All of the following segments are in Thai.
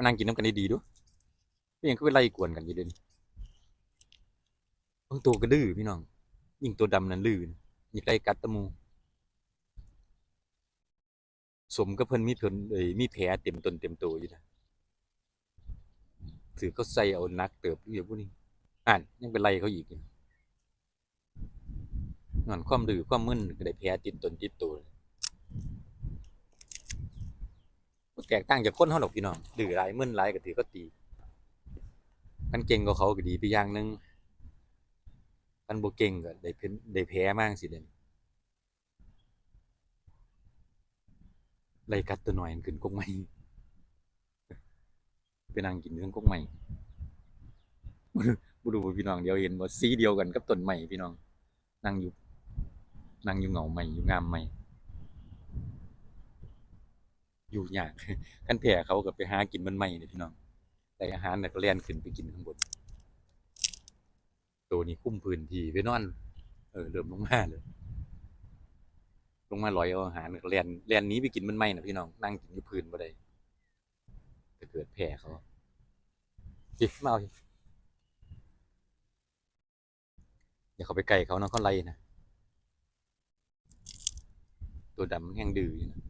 มานั่งกินน้ำกันดีๆด้วยพี่ยังก็ไปไล่กวนกันอยู่เดี๋ยวนี้บางตัวก็ดื้อพี่น้อง ยิ่งตัวดำนั้นลื่นอยากไล่กัดตะมู สมกับเพิ่นมีเพิ่นเอ้ยมีแผลเต็มตนเต็มตัวอยู่นะถือเขาใส่เอานักเติบอยู่พวกนี้อ่านยังเป็นไรเขาอีกอยู่งอนความดื้อความมึนก็ได้แผลติดตนติดตัวบ่ แตกต่างจากคนเฮาดอกพี่น้องดื้อหลายมึนหลายก็ถือก็ตีกันเก่งกว่าเขาก็ดีไปอย่างหนึงกันบ่เก่งก็ได้เพิ่นได้แพ้มากสิเด่นไล่กัดตัวหน่อยมันขึ้นกกใหม่ไปนั่งกินเรื่องกกใหม่บ่รู้บ่รู้ว่าพี่น้องเดียวเห็นบ่สีเดียวกันกับต้นใหม่พี่น้องนั่งอยู่นั่งอยู่เหงาใหม่อยู่งามใหม่ อยู่ยากกันแผ่เขาก็ไปหากินมันใหม่นี่ยพี่น้องแต่อาหารน่ะก็แล่นขึ้นไปกินข้างบน ตัวนี้คุ้มพื้นที่ไปนอน เออเริ่มลงมาเลยลงมาลอยเอาอาหารก็แล่นแล่นนี้ไปกินมันไหมนะพี่น้องนั่งกินอยู่พื้นบ่ได้จะเกิดแผลเขาจิมาเอาสิอย่าเขาไปไกลเขาเนาะเขาไล่นะตัวดำมันแห้งดื้ออยู่นะ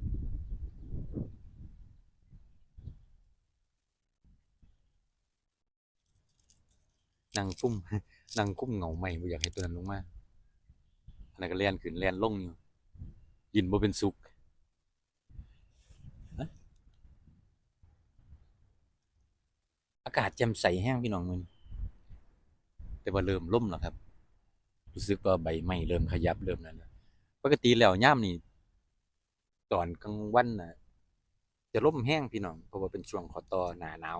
นั่งกุ้มนั่งกุ้มเหงาใหม่บ่อยากให้ตัวนั้นลงมาอันนั้นก็แล่นขึ้นแล่นลงอยู่กินบ่เป็นสุกอากาศแจ่มใสแห้งพี่น้องมันแต่ว่าเริ่มล่มแล้วครับ รู้สึกว่าใบไม้เริ่มขยับเริ่มนั่นแล้วปกติแล้วย่ามนี่ตอนกลางวันน่ะ จะล่มแห้งพี่น้องเพราะว่าเป็นช่วงขอต่อหนาหนาว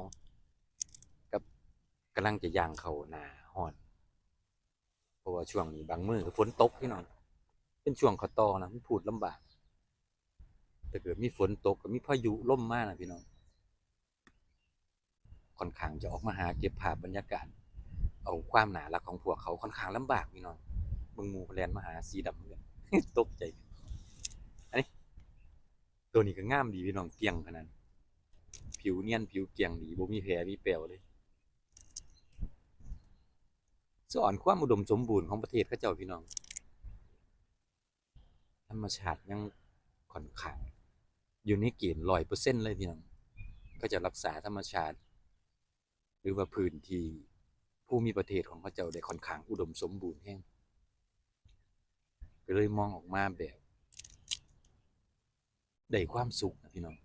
กำลังจะย่างเข้าหน้าร้อนเพราะว่าช่วงนี้บางมือก็ฝนตกพี่น้องเป็นช่วงเขาตอนะมันพูดลำบากถ้าเกิดมีฝนตกก็มีพายุล่มมากนะพี่น้องค่อนข้างจะออกมาหาเก็บภาพบรรยากาศ เอาความหนารักของพวกเขาค่อนข้างลำบากพี่น้องบางมูแลนมาหาสีดำเนี่ยตกใจอันนี้ตัวนี้ก็งามดีพี่น้องเกียงขนาดผิวเนียนผิวเกียงดีบ่มีแผลมีแปลวเลย สอนความอุดมสมบูรณ์ของประเทศเขาเจ้าพี่น้อง ธรรมชาติยังค่อนข้างอยู่ในเกณฑ์ร้อยเปอร์เซ็นเลยพี่น้องก็จะรักษาธรรมชาติ หรือว่าพื้นที่ภูมิประเทศของเขาเจ้าได้ค่อนข้างอุดมสมบูรณ์แห้งก็เลยมองออกมาแบบได้ความสุขนะพี่น้อง